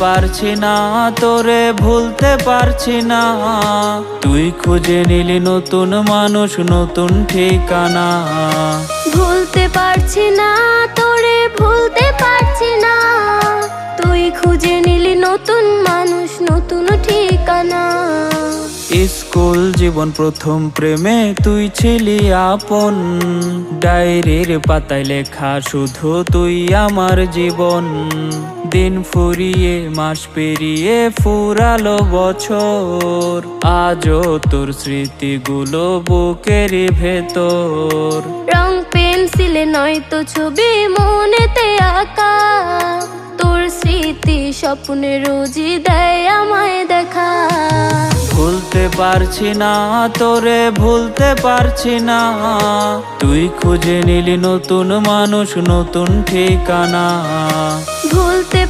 পারছি না, তোরে ভুলতে পারছি না। তুই খুঁজে নিলি নতুন মানুষ, নতুন ঠিকানা। ভুলতে পারছি না, তোরে ভুলতে পারছি না। তুই খুঁজে নিলি নতুন মানুষ, নতুন ঠিকানা। স্কুল জীবন প্রথম প্রেমে তুই ছিলি আপন। ডায়েরির পাতায় লেখা, শুধু তুই আমার জীবন। দিন ফুরিয়ে, মাস পেরিয়ে, ফুরালো বছর। আজও তোর স্মৃতিগুলো বুকের ভেতর। রং পেন্সিলে নয়তো ছবি মনেতে আঁকা। তোর স্মৃতি স্বপ্নে রোজই দেয় ভুলতে পারছি না, তোরে ভুলতে পারছি না। তুই খুঁজে নিলি নতুন মানুষ, নতুন ঠিকানা। ভুলতে